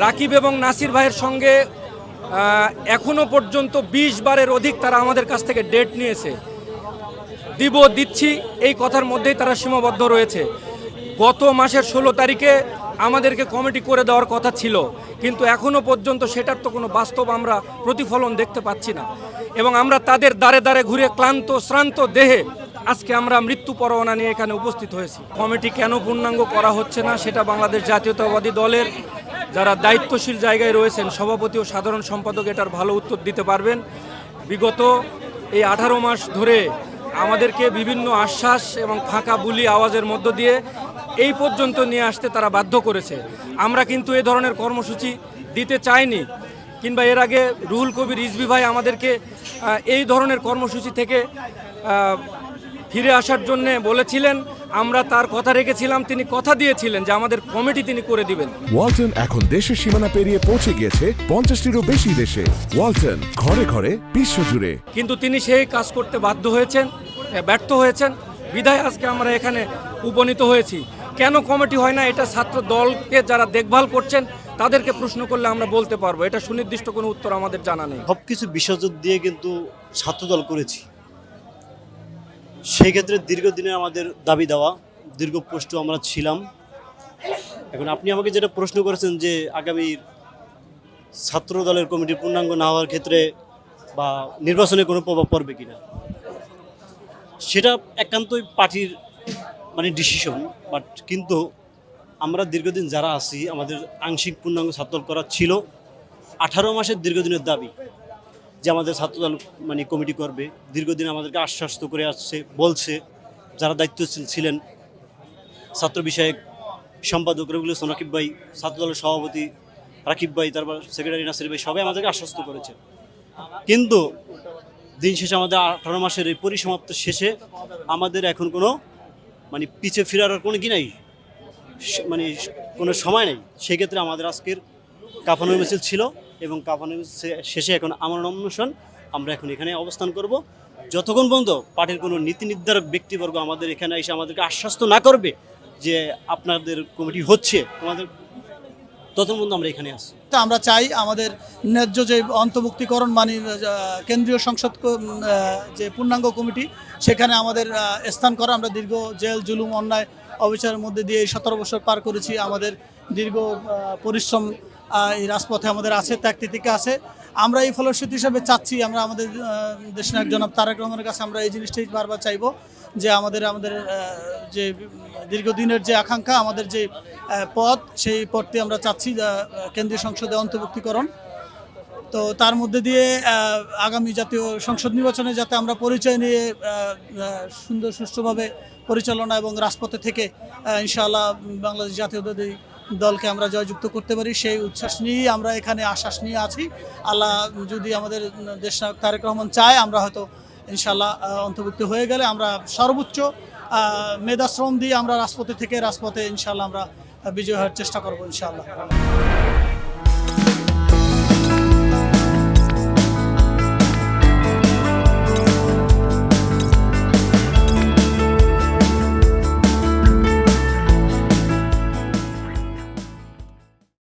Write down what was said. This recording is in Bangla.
রাকিব এবং নাসির ভাইয়ের সঙ্গে আহ, এখনও পর্যন্ত বিশ বারের অধিক তারা আমাদের কাছ থেকে ডেট নিয়েছে। দিব দিচ্ছি এই কথার মধ্যেই তারা সীমাবদ্ধ রয়েছে। গত মাসের ষোলো তারিখে আমাদেরকে কমিটি করে দেওয়ার কথা ছিল কিন্তু এখনও পর্যন্ত সেটার তো কোনো বাস্তব আমরা প্রতিফলন দেখতে পাচ্ছি না। এবং আমরা তাদের দ্বারে দ্বারে ঘুরে ক্লান্ত শ্রান্ত দেহে আজকে আমরা মৃত্যু পরোয়ানা নিয়ে এখানে উপস্থিত হয়েছি। কমিটি কেন পূর্ণাঙ্গ করা হচ্ছে না সেটা বাংলাদেশ জাতীয়তাবাদী দলের যারা দায়িত্বশীল জায়গায় রয়েছেন, সভাপতি ও সাধারণ সম্পাদক এটার ভালো উত্তর দিতে পারবেন। বিগত এই আঠারো মাস ধরে আমাদেরকে বিভিন্ন আশ্বাস এবং ফাঁকা বুলি আওয়াজের মধ্য দিয়ে এই পর্যন্ত নিয়ে আসতে তারা বাধ্য করেছে। আমরা কিন্তু এ ধরনের কর্মসূচি দিতে চাইনি, কিংবা এর আগে রুহুল কবির রিজভি ভাই আমাদেরকে এই ধরনের কর্মসূচি থেকে ফিরে আসার জন্যে বলেছিলেন। আমরা তার কথা রেখেছিলাম তিনি কথা দিয়েছিলেন যে আমাদের কমিটি তিনি করে দিবেন। ওয়ালটন এখন দেশের সীমানা পেরিয়ে পৌঁছে গিয়েছে পঞ্চাশটিরও বেশি দেশে। ওয়ালটন ঘরে ঘরে বিশ্বজুড়ে। কিন্তু তিনি সেই কাজ করতে বাধ্য হয়েছেন ব্যর্থ হয়েছেন। বিধায় আজকে আমরা এখানে উপনীত হয়েছি। কেন কমিটি হয় না? এটা ছাত্র দলকে যারা দেখভাল করছেন তাদেরকে প্রশ্ন করলে আমরা বলতে পারব। এটা সুনির্দিষ্ট কোনো উত্তর আমাদের জানা নেই। সব কিছু বিসর্জন দিয়ে কিন্তু ছাত্রদল করেছি। সেই ক্ষেত্রে দীর্ঘদিনে আমাদের দাবি দেওয়া, দীর্ঘ পোস্ট আমরা ছিলাম। এখন আপনি আমাকে যেটা প্রশ্ন করেছেন যে আগামী ছাত্র দলের কমিটির পূর্ণাঙ্গ না হওয়ার ক্ষেত্রে বা নির্বাচনে কোনো প্রভাব পড়বে কিনা, সেটা একান্তই পার্টির মানে ডিসিশন বাট কিন্তু আমরা দীর্ঘদিন যারা আছি, আমাদের আংশিক পূর্ণাঙ্গ ছাত্র করা ছিল, আঠারো মাসের দীর্ঘদিনের দাবি। যে আমাদের ছাত্রদল মানে কমিটি করবে। দীর্ঘদিন আমাদেরকে আশ্বস্ত করে আসছে, বলছে, যারা দায়িত্বশীল ছিলেন ছাত্র বিষয়ক সম্পাদক রবিউল ইসলাম রাকিব ভাই, ছাত্রদলের সভাপতি রাকিব ভাই, তারপর সেক্রেটারি নাসির ভাই, সবাই আমাদেরকে আশ্বস্ত করেছে। কিন্তু দিন শেষে আমাদের আঠারো মাসের এই পরিসমাপ্ত শেষে আমাদের এখন কোনো মানে পিছে ফেরার কোনো কি নাই মানে কোনো সময় নেই। সেক্ষেত্রে আমাদের আজকের কাফানুর মিছিল ছিল। এবং কাফানুর শেষে এখন আমার নমিনেশন আমরা এখন এখানে অবস্থান করব। যতক্ষণ পর্যন্ত পার্টির কোনো নীতি নির্ধারক ব্যক্তিবর্গ আমাদের এখানে এসে আমাদেরকে আশ্বস্ত না করবে যে আপনাদের কমিটি হচ্ছে আমাদের ততক্ষণ পর্যন্ত আমরা এখানে আসছি তা আমরা চাই আমাদের ন্যায্য যে অন্তর্ভুক্তিকরণ মানে কেন্দ্রীয় সংসদ যে পূর্ণাঙ্গ কমিটি, সেখানে আমাদের স্থান করা। আমরা দীর্ঘ জেল, জুলুম, অন্যায়, অবিচারের মধ্যে দিয়ে সতেরো বছর পার করেছি। আমাদের দীর্ঘ পরিশ্রম এই রাজপথে আমাদের আছে, ত্যাগ তিতিকে আছে। আমরা এই ফলশ্রুতি হিসাবে চাচ্ছি, আমরা আমাদের দেশনায়ক জনাব তারেক রহমানের কাছে আমরা এই জিনিসটাই বারবার চাইব যে আমাদের আমাদের যে দীর্ঘদিনের যে আকাঙ্ক্ষা, আমাদের যে পথ, সেই পথটি আমরা চাচ্ছি কেন্দ্রীয় সংসদে অন্তর্ভুক্তিকরণ। তো তার মধ্যে দিয়ে আগামী জাতীয় সংসদ নির্বাচনে যাতে আমরা পরিচয় নিয়ে সুন্দর সুষ্ঠুভাবে পরিচালনা এবং রাজপথে থেকে ইনশাআল্লাহ বাংলাদেশ জাতীয়তাবাদী দলকে আমরা জয়যুক্ত করতে পারি, সেই উচ্ছ্বাস নিয়েই আমরা এখানে আশ্বাস নিয়ে আছি। আল্লাহ যদি আমাদের দেশ নায়ক তারেক রহমান চায়, আমরা হয়তো ইনশাল্লাহ অন্তর্ভুক্ত হয়ে গেলে আমরা সর্বোচ্চ মেধাশ্রম দিয়ে আমরা রাজপথে থেকে রাজপথে ইনশাল্লাহ আমরা বিজয় হওয়ার চেষ্টা করব ইনশাআল্লাহ।